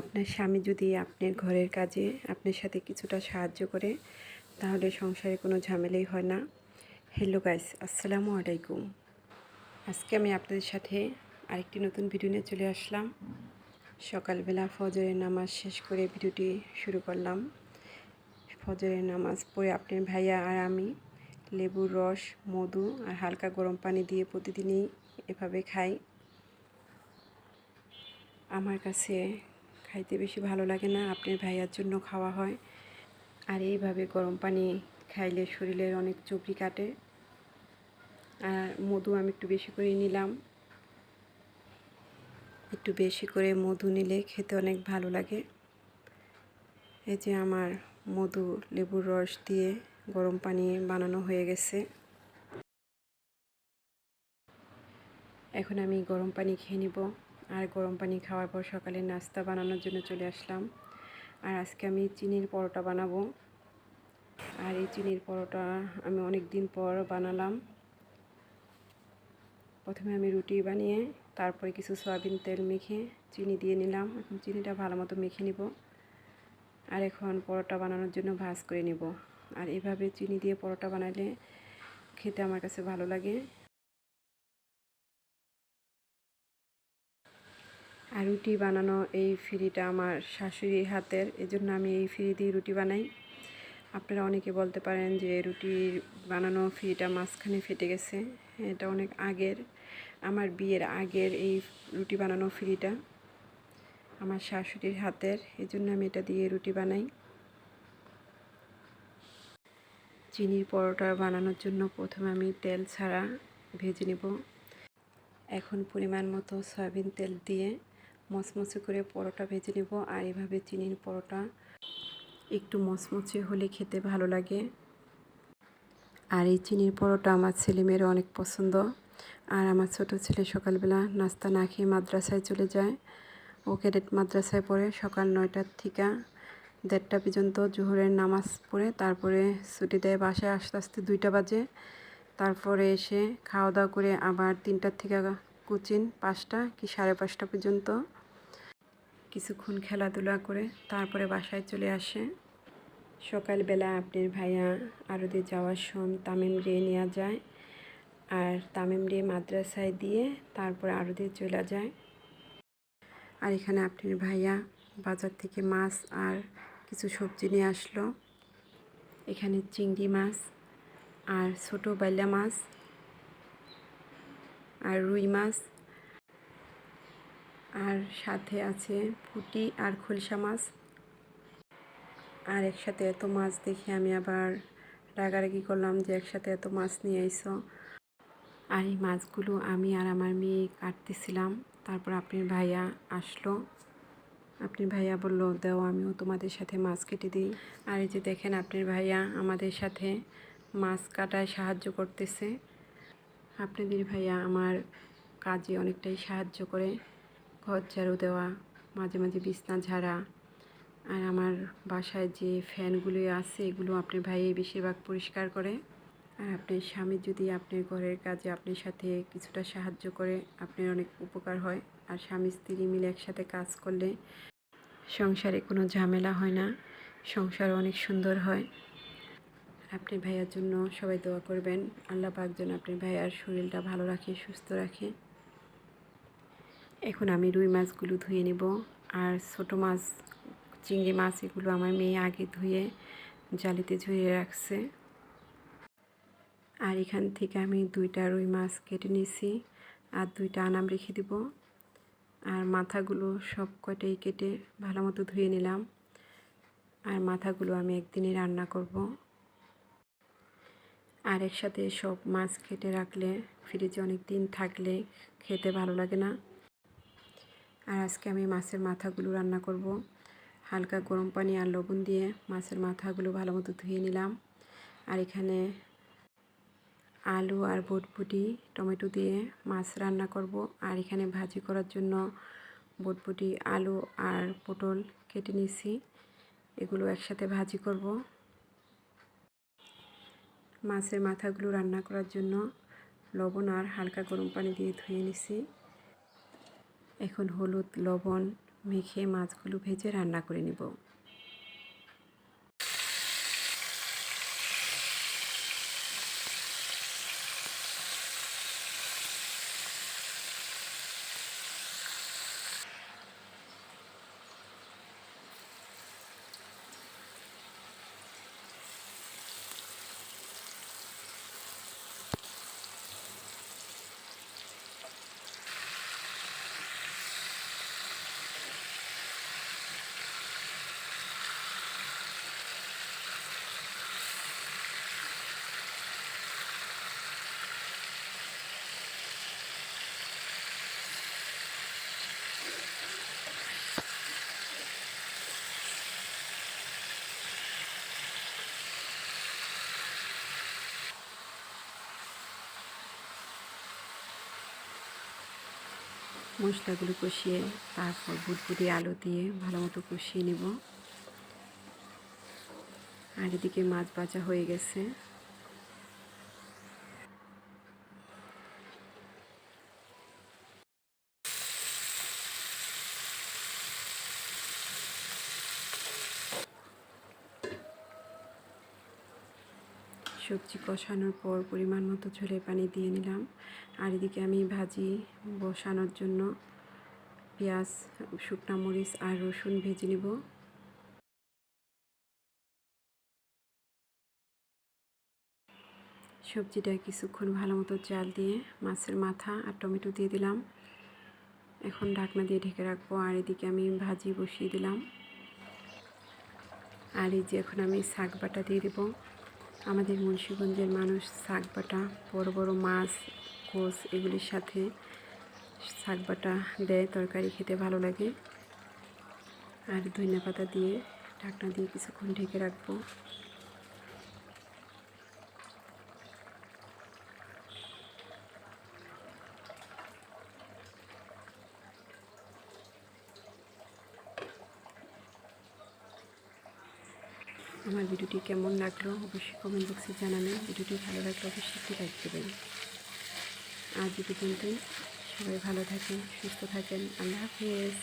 আপনার স্বামী যদি আপনার ঘরের কাজে আপনার সাথে কিছুটা সাহায্য করে, তাহলে সংসারে কোনো ঝামেলাই হয় না। হ্যালো গাইস আসসালামু আলাইকুম। আজকে আমি আপনাদের সাথে আরেকটি নতুন ভিডিও নিয়ে চলে আসলাম। সকালবেলা ফজরের নামাজ শেষ করে ভিডিওটি শুরু করলাম। ফজরের নামাজ পড়ে আপনার ভাইয়া আর আমি লেবুর রস, মধু আর হালকা গরম পানি দিয়ে প্রতিদিনই এভাবে খাই। আমার কাছে খাইতে বেশি ভালো লাগে না, আপনার ভাইয়ার জন্য খাওয়া হয়। আর এইভাবে গরম পানি খাইলে শরীরের অনেক চবরি কাটে। আর মধু আমি একটু বেশি করে নিলাম। একটু বেশি করে মধু নিলে খেতে অনেক ভালো লাগে। এই যে আমার মধু লেবুর রস দিয়ে গরম পানি বানানো হয়ে গেছে। এখন আমি গরম পানি খেয়ে নিব। আর গরম পানি খাওয়ার পর সকালে নাস্তা বানানোর জন্য চলে আসলাম। আর আজকে আমি চিনির পরোটা বানাবো। আর এই চিনির পরোটা আমি অনেক দিন পর বানালাম। প্রথমে আমি রুটি বানিয়ে, তারপরে কিছু সয়াবিন তেল মেখে চিনি দিয়ে নিলাম। এখন চিনিটা ভালো মতো মেখে নিব। আর এখন পরোটা বানানোর জন্য ভাজ করে নেব। আর এভাবে চিনি দিয়ে পরোটা বানালে খেতে আমার কাছে ভালো লাগে। রুটি বানানো এই ফ্রিটা আমার শাশুড়ির হাতের, এজন্য আমি এই ফ্রি দিয়ে রুটি বানাই। আপনারা অনেকে বলতে পারেন যে রুটি বানানো ফ্রিটা মাঝখানে ফেটে গেছে, এটা অনেক আগের, আমার বিয়ের আগের এই রুটি বানানো ফ্রিটা আমার শাশুড়ির হাতের এই জন্য আমি এটা দিয়ে রুটি বানাই। চিনির পরোটা বানানোর জন্য প্রথমে আমি তেল ছাড়া ভেজে নেব। এখন পরিমাণ মতো সয়াবিন তেল দিয়ে মচমচে করে পরোটা ভেজে নেব আর এভাবে চিনির পরোটা একটু মচমচে হলে খেতে ভালো লাগে। আর এই চিনির পরোটা আমার ছেলেমেয়েরও অনেক পছন্দ। আর আমার ছোট ছেলে সকালবেলা নাস্তা না খেয়ে মাদ্রাসায় চলে যায়। ও ক্যাডেট মাদ্রাসায় পড়ে সকাল নয়টার থেকে দেড়টা পর্যন্ত জোহরের নামাজ পড়ে, তারপরে ছুটি দেয় বাসায় আস্তে আস্তে দুইটা বাজে। তারপরে এসে খাওয়া দাওয়া করে আবার তিনটার থেকে কোচিং পাঁচটা কি সাড়ে পাঁচটা পর্যন্ত। কিছুক্ষণ খেলাধুলা করে তারপরে বাসায় চলে আসে। সকালবেলা আপনার ভাইয়া আরদে যাওয়ার সময় তামিম রে নেওয়া যায় আর তামিম রে মাদ্রাসায় দিয়ে তারপরে আরদে চলে যায়। আর এখানে আপনার ভাইয়া বাজার থেকে মাছ আর কিছু সবজি নিয়ে আসলো। এখানে চিংড়ি মাছ আর ছোটো বাইলা মাছ আর রুই মাছ আর সাথে আছে পুঁটি আর খলসা মাছ। আর একসাথে এত মাছ দেখে আমি আবার রাগারাগি করলাম যে একসাথে এত মাছ নিয়ে আইসো। আর এই মাছগুলো আমি আর আমার মেয়ে কাটতেছিলাম। তারপর আপনার ভাইয়া আসলো। আপনি ভাইয়া বলল, দেও, আমিও তোমাদের সাথে মাছ কেটে দিই। আর এই যে দেখেন আপনার ভাইয়া আমাদের সাথে মাছ কাটায় সাহায্য করতেছে। আপনাদের ভাইয়া আমার কাজে অনেকটাই সাহায্য করে। ঘর ঝাড়ু দেওয়া, মাঝে মাঝে বিছনা ঝাড়া। আর আমার বাসায় যে ফ্যানগুলো আছে, এগুলো আপনার ভাই বেশিরভাগ পরিষ্কার করে। আর আপনার স্বামী যদি আপনার ঘরের কাজে আপনার সাথে কিছুটা সাহায্য করে, আপনার অনেক উপকার হয়। আর স্বামী স্ত্রী মিলে একসাথে কাজ করলে সংসারে কোনো ঝামেলা হয় না, সংসার অনেক সুন্দর হয়। আপনি ভাইয়ার জন্য সবাই দোয়া করবেন। আল্লাহ পাক যেন আপনার ভাইয়ার শরীরটা ভালো রাখে, সুস্থ রাখে। এখন আমি রুই মাছগুলো ধুয়ে নেব আর ছোটো মাছ, চিংড়ি মাছ এগুলো আমার মেয়ে আগে ধুয়ে জালিতে ঝুয়ে রাখছে। আর এখান থেকে আমি দুইটা রুই মাছ কেটে নিয়েছি আর দুইটা আনাম রেখে দেব। আর মাথাগুলো সব কটাই কেটে ভালো মতো ধুয়ে নিলাম। আর মাথাগুলো আমি একদিনে রান্না করব। আর একসাথে সব মাছ কেটে রাখলে ফ্রিজে অনেক দিন থাকলে খেতে ভালো লাগে না। আর আজকে আমি মাছের মাথাগুলো রান্না করব। হালকা গরম পানি আর লবণ দিয়ে মাছের মাথাগুলো ভালো মতো ধুয়ে নিলাম। আর এখানে আলু আর বটবুটি, টমেটো দিয়ে মাছ রান্না করব। আর এখানে ভাজি করার জন্য বটবুটি, আলু আর পটল কেটে নিয়েছি। এগুলো একসাথে ভাজি করব। মাছের মাথাগুলো রান্না করার জন্য লবণ আর হালকা গরম পানি দিয়ে ধুয়ে নিছি। এখন হলুদ লবণ মেখে মাছগুলো ভেজে রান্না করে নিব। মশলাগুলো কষিয়ে তারপর বুটবুটি আলু দিয়ে ভালো মতো কষিয়ে নেব। আর এদিকে মাছ ভাজা হয়ে গেছে। সবজি কষানোর পর পরিমাণ মতো ঝোলের পানি দিয়ে নিলাম। আর এদিকে আমি ভাজি বসানোর জন্য পেঁয়াজ, শুকনা মরিচ আর রসুন ভেজে নেব। সবজিটা কিছুক্ষণ ভালো মতো চাল দিয়ে মাছের মাথা আর টমেটো দিয়ে দিলাম। এখন ঢাকনা দিয়ে ঢেকে রাখব আর এদিকে আমি ভাজি বসিয়ে দিলাম। আর এই যে এখন আমি শাক বাটা দিয়ে দেবো। আমাদের মুন্সীগঞ্জের মানুষ শাক বাটা, বড় বড় মাছ কোষ এগুলির সাথে শাক বাটা দেয়, তরকারি খেতে ভালো লাগে। আর ধনিয়া পাতা দিয়ে ঢাকনা দিয়ে কিছুক্ষণ ঢেকে রাখব। আমার ভিডিওটি কেমন লাগল অবশ্যই কমেন্ট বক্সে জানাবেন। ভিডিওটি ভালো লাগলে অবশ্যই একটি লাইক দেবেন। আজ পর্যন্তই। সবাই ভালো থাকেন, সুস্থ থাকেন। আল্লাহ হাফিজ।